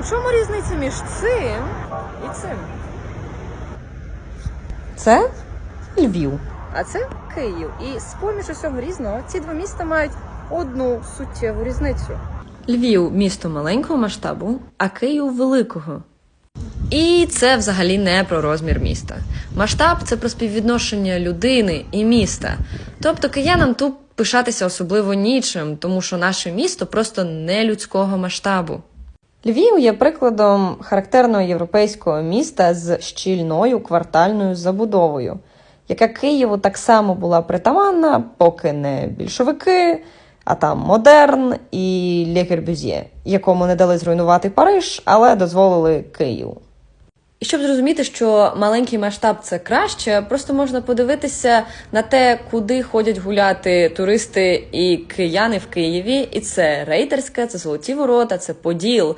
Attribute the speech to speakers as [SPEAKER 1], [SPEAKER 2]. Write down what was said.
[SPEAKER 1] У чому різниця між цим і цим?
[SPEAKER 2] Це Львів.
[SPEAKER 1] А це Київ. І з-поміж усього різного ці два міста мають одну суттєву різницю.
[SPEAKER 2] Львів місто маленького масштабу, а Київ великого. І це взагалі не про розмір міста. Масштаб це про співвідношення людини і міста. Тобто киянам тут пишатися особливо нічим, тому що наше місто просто не людського масштабу. Львів є прикладом характерного європейського міста з щільною квартальною забудовою, яка Києву так само була притаманна, поки не більшовики, а там модерн і Корбюзє, якому не дали зруйнувати Париж, але дозволили Києву. І щоб зрозуміти, що маленький масштаб це краще, просто можна подивитися на те, куди ходять гуляти туристи і кияни в Києві. І це рейтерська, це золоті ворота, це Поділ.